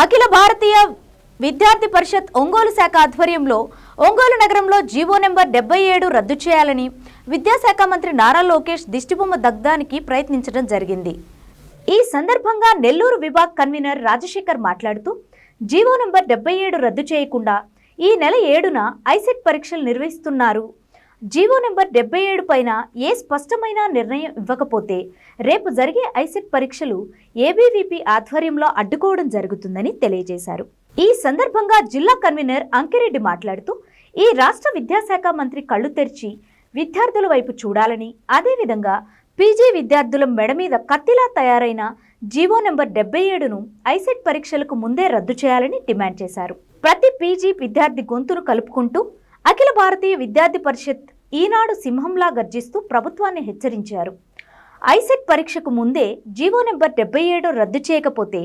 అఖిల భారతీయ విద్యార్థి పరిషత్ ఒంగోలు శాఖ ఆధ్వర్యంలో ఒంగోలు నగరంలో జీవో నెంబర్ డెబ్బై ఏడు రద్దు చేయాలని విద్యాశాఖ మంత్రి నారా లోకేష్ దిష్టిబొమ్మ దగ్ధానికి ప్రయత్నించడం జరిగింది. ఈ సందర్భంగా నెల్లూరు విభాగ్ కన్వీనర్ రాజశేఖర్ మాట్లాడుతూ జీవో నెంబర్ డెబ్బై ఏడు రద్దు చేయకుండా ఈ నెల ఏడున ఐసెట్ పరీక్షలు నిర్వహిస్తున్నారు. జీవో నెంబర్ డెబ్బై ఏడు పైన ఏ స్పష్టమైన నిర్ణయం ఇవ్వకపోతే రేపు జరిగే ఐసెట్ పరీక్షలు ఏబీవీపీ ఆధ్వర్యంలో అడ్డుకోవడం జరుగుతుందని తెలియజేశారు. ఈ సందర్భంగా జిల్లా కన్వీనర్ అంకిరెడ్డి మాట్లాడుతూ ఈ రాష్ట్ర విద్యాశాఖ మంత్రి కళ్ళు తెరిచి విద్యార్థుల వైపు చూడాలని అదేవిధంగా పీజీ విద్యార్థుల మెడ మీద కత్తిలా తయారైన జీవో నెంబర్ డెబ్బై ఏడును ఐసెట్ పరీక్షలకు ముందే రద్దు చేయాలని డిమాండ్ చేశారు. ప్రతి పీజీ విద్యార్థి గొంతును కలుపుకుంటూ అఖిల భారతీయ విద్యార్థి పరిషత్ ఈనాడు సింహంలా గర్జిస్తూ ప్రభుత్వాన్ని హెచ్చరించారు. ఐసెట్ పరీక్షకు ముందే జీవో నెంబర్ డెబ్బై ఏడు రద్దు చేయకపోతే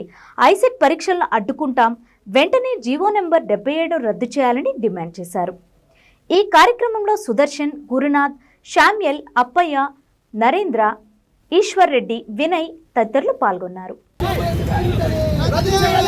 ఐసెట్ పరీక్షలను అడ్డుకుంటాం వెంటనే జీవో నెంబర్ డెబ్బై ఏడు రద్దు చేయాలని డిమాండ్ చేశారు. ఈ కార్యక్రమంలో సుదర్శన్ గురునాథ్ శామ్యల్ అప్పయ్య నరేంద్ర ఈశ్వర్ రెడ్డి వినయ్ తదితరులు పాల్గొన్నారు. రద్దు చేయాలి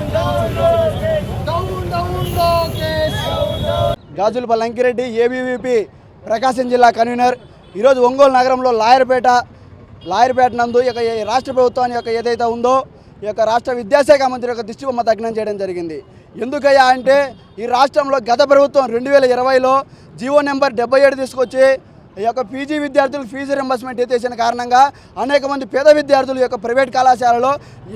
గాజులపల్లి అంకిరెడ్డి ఏబీవీపీ ప్రకాశం జిల్లా కన్వీనర్. ఈరోజు ఒంగోలు నగరంలో లాయర్పేట లాయర్పేట నందు ఈ యొక్క రాష్ట్ర ప్రభుత్వాన్ని యొక్క ఏదైతే ఉందో ఈ యొక్క రాష్ట్ర విద్యాశాఖ మంత్రి యొక్క దిష్టిబొమ్మ తగ్నం చేయడం జరిగింది. ఎందుకయ్యా అంటే ఈ రాష్ట్రంలో గత ప్రభుత్వం రెండు వేల ఇరవైలో జీవో నెంబర్ డెబ్బై ఏడు తీసుకొచ్చి ఈ యొక్క పీజీ విద్యార్థులు ఫీజు రింబర్స్మెంట్ ఎత్తేసిన కారణంగా అనేక మంది పేద విద్యార్థులు యొక్క ప్రైవేట్ కళాశాలలో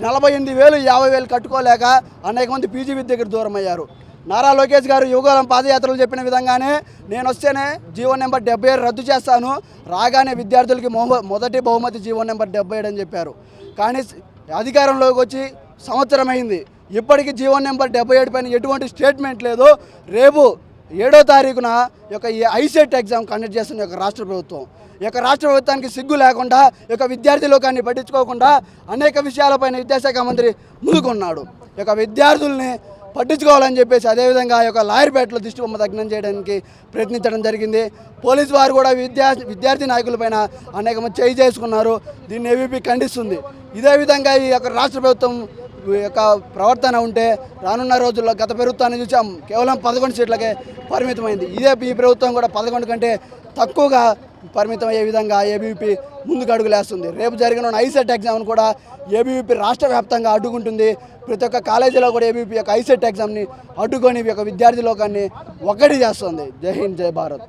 నలభై ఎనిమిది వేలు యాభై వేలు కట్టుకోలేక అనేక మంది పీజీ విద్యకు దూరం అయ్యారు నారా లోకేష్ గారు యువగలం పాదయాత్రలు చెప్పిన విధంగానే నేను వస్తేనే జీవో నెంబర్ డెబ్బై ఏడు రద్దు చేస్తాను. రాగానే విద్యార్థులకి మొదటి బహుమతి జీవో నెంబర్ డెబ్బై ఏడు అని చెప్పారు. కానీ అధికారంలోకి వచ్చి సంవత్సరం అయింది. ఇప్పటికీ జీవో నెంబర్ డెబ్బై ఏడు పైన ఎటువంటి స్టేట్మెంట్ లేదు. రేపు ఏడో తారీఖున యొక్క ఈ ఐసెట్ ఎగ్జామ్ కండక్ట్ చేస్తున్న యొక్క రాష్ట్ర ప్రభుత్వం. యొక్క రాష్ట్ర ప్రభుత్వానికి సిగ్గు లేకుండా యొక్క విద్యార్థి లోకాన్ని పట్టించుకోకుండా అనేక విషయాలపైన విద్యాశాఖ మంత్రి ముందుకున్నాడు యొక్క విద్యార్థుల్ని పట్టించుకోవాలని చెప్పేసి అదేవిధంగా ఈ యొక్క లాయర్పేటలో దిష్టి బొమ్మ దగ్నం చేయడానికి ప్రయత్నించడం జరిగింది. పోలీసు వారు కూడా విద్యా విద్యార్థి నాయకులపైన అనేకమంది చేయి చేసుకున్నారు. దీన్ని ఏవీపీ ఖండిస్తుంది. ఇదే విధంగా ఈ యొక్క రాష్ట్ర ప్రభుత్వం యొక్క ప్రవర్తన ఉంటే రానున్న రోజుల్లో గత ప్రభుత్వాన్ని చూసాం. కేవలం పదకొండు సీట్లకే పరిమితమైంది. ఇదే ఈ ప్రభుత్వం కూడా పదకొండు కంటే తక్కువగా పరిమితం అయ్యే విధంగా ఏబీవీపీ ముందుకు అడుగులేస్తుంది. రేపు జరిగిన ఐసెట్ ఎగ్జామ్ను కూడా ఏబీవీపీ రాష్ట్ర వ్యాప్తంగా అడ్డుకుంటుంది. ప్రతి ఒక్క కాలేజీలో కూడా ఏబీవీపీ యొక్క ఐసెట్ ఎగ్జామ్ని అడ్డుకొని యొక్క విద్యార్థి లోకాన్ని ఒక్కటి చేస్తుంది. జై హింద్ జై భారత్.